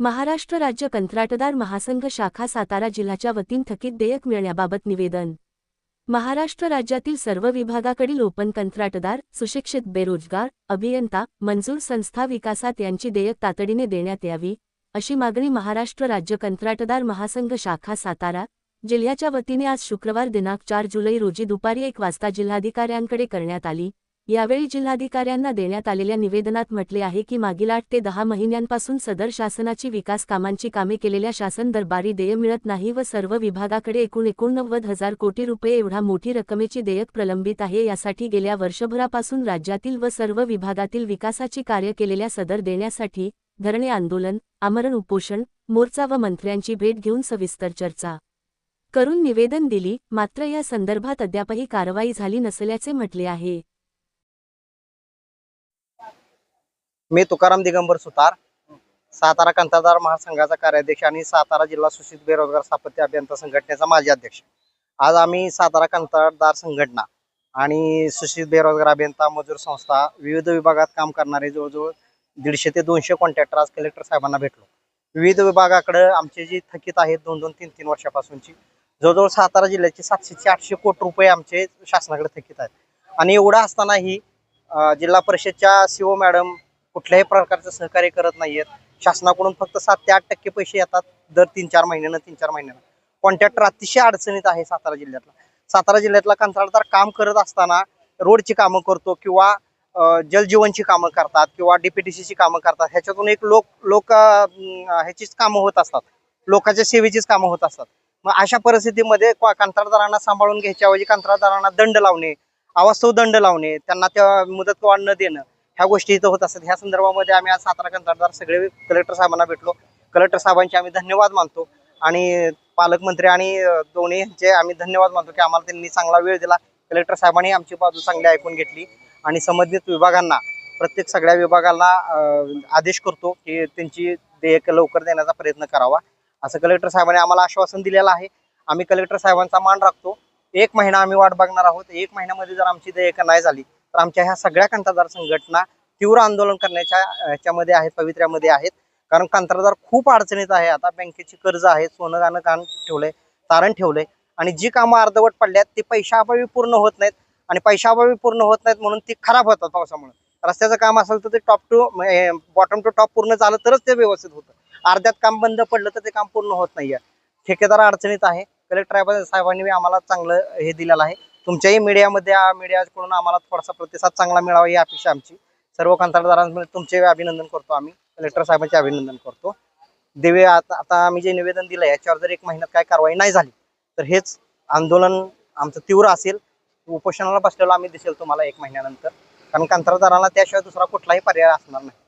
महाराष्ट्र राज्य कंत्राटदार महासंघ शाखा सातारा जिल्ह्याच्या वतीन थकीत देयक मिळण्याबाबत निवेदन. महाराष्ट्र राज्यातील सर्व विभागाकडील ओपन कंत्राटदार सुशिक्षित बेरोजगार अभियंता मंजूर संस्था विकासात यांची देयक तातडीने देण्यात यावी अशी मागणी महाराष्ट्र राज्य कंत्राटदार महासंघ शाखा सातारा जिल्ह्याच्या वतीने आज शुक्रवार दिनांक चार जुलै रोजी दुपारी एक वाजता जिल्हाधिकाऱ्यांकडे करण्यात आली. यावेळी जिल्हाधिकाऱ्यांना देण्यात आलेल्या निवेदनात म्हटले आहे की मागील आठ ते दहा महिन्यांपासून सदर शासनाची विकास कामांची कामे केलेल्या शासन दरबारी देय मिळत नाही व सर्व विभागाकडे एकूण एकोणनव्वद हजार कोटी रुपये एवढा मोठी रकमेची देयक प्रलंबित आहे यासाठी गेल्या वर्षभरापासून राज्यातील व सर्व विभागातील विकासाची कार्य केलेल्या सदर देण्यासाठी धरणे आंदोलन आमरण उपोषण मोर्चा व मंत्र्यांची भेट घेऊन सविस्तर चर्चा करून निवेदन दिली मात्र या संदर्भात अद्यापही कारवाई झाली नसल्याचे म्हटले आहे. मी तुकाराम दिगंबर सुतार सातारा कंत्राटदार महासंघाचा कार्याध्यक्ष आणि सातारा जिल्हा सुशित बेरोजगार स्थापत्य अभियंता संघटनेचा माजी अध्यक्ष. आज आम्ही सातारा कंत्राटदार संघटना आणि सुशित बेरोजगार अभियंता मजूर संस्था विविध विभागात काम करणारे जवळजवळ दीडशे ते दोनशे कॉन्ट्रॅक्टर आज कलेक्टर साहेबांना भेटलो. विविध विभागाकडे आमचे जी थकीत आहेत दोन दोन तीन तीन वर्षापासूनची जवळजवळ सातारा जिल्ह्याचे सातशे ते आठशे कोटी रुपये आमचे शासनाकडे थकीत आहेत. आणि एवढं असतानाही जिल्हा परिषदच्या सीओ मॅडम कुठल्याही प्रकारचं सहकार्य करत नाहीयेत. शासनाकडून फक्त सात ते आठ टक्के पैसे येतात दर तीन चार महिन्यानं तीन चार महिन्यानं. कॉन्ट्रॅक्टर अतिशय अडचणीत आहे सातारा जिल्ह्यातला. सातारा जिल्ह्यातला कंत्राटदार काम करत असताना रोडची कामं करतो किंवा जलजीवनची कामं करतात किंवा डीपीटीसीची कामं करतात. ह्याच्यातून एक लोक लोक ह्याचीच कामं होत असतात. लोकांच्या सेवेचीच कामं होत असतात. मग अशा परिस्थितीमध्ये कंत्राटदारांना सांभाळून घ्यायच्या ऐवजी कंत्राटदारांना दंड लावणे अवास्तव दंड लावणे त्यांना त्या मुदत वाढ न देणं ह्या गोष्टी इथं होत असतात. ह्या संदर्भामध्ये आम्ही आज सातारा कंत्राटदार सगळे कलेक्टर साहेबांना भेटलो. कलेक्टर साहेबांचे आम्ही धन्यवाद मानतो. आणि पालकमंत्री आणि दोन्ही यांचे आम्ही धन्यवाद मानतो की आम्हाला त्यांनी चांगला वेळ दिला. कलेक्टर साहेबांनी आमची बाजू चांगली ऐकून घेतली. आणि संबंधित विभागांना प्रत्येक सगळ्या विभागाला आदेश करतो की त्यांची देयक लवकर देण्याचा प्रयत्न करावा. असं कलेक्टर साहेबांनी आम्हाला आश्वासन दिलेलं आहे. आम्ही कलेक्टर साहेबांचा मान राखतो. एक महिना आम्ही वाट बघणार आहोत. एक महिन्यामध्ये जर आमची देयक नाही झाली तर आमच्या ह्या सगळ्या कंत्राटदार संघटना तीव्र आंदोलन करण्याच्या ह्याच्यामध्ये आहेत पवित्र्यामध्ये आहेत. कारण कंत्राटदार खूप अडचणीत आहे. आता बँकेची कर्ज आहेत सोनं गाणं कान ठेवलंय तारण ठेवलंय. आणि जी कामं अर्धवट पडल्यात ती पैशाअभावी पूर्ण होत नाहीत. आणि पैशाअभावी पूर्ण होत नाहीत म्हणून ती खराब होतात पावसामुळे. रस्त्याचं काम असेल तर ते top to bottom to top पूर्ण झालं तरच ते व्यवस्थित होतं. अर्ध्यात काम बंद पडलं तर ते काम पूर्ण होत नाहीये. ठेकेदार अडचणीत आहे. कलेक्टर साहेबांनी आम्हाला चांगलं हे दिलेलं आहे. तुमच्याही मीडियामध्ये मीडियाकडून आम्हाला थोडासा प्रतिसाद चांगला मिळावा ही अपेक्षा आमची. सर्व कंत्राटदारांमध्ये तुमचे अभिनंदन करतो आम्ही. कलेक्टर साहेबांचे अभिनंदन करतो. देवे आता आता आम्ही जे निवेदन दिलं याच्यावर जर एक महिन्यात काय कारवाई नाही झाली तर हेच आंदोलन आमचं तीव्र असेल. उपोषणाला बसलेलो आम्ही दिसेल तुम्हाला एक महिन्यानंतर. कारण कंत्राटदाराला त्याशिवाय दुसरा कुठलाही पर्याय असणार नाही.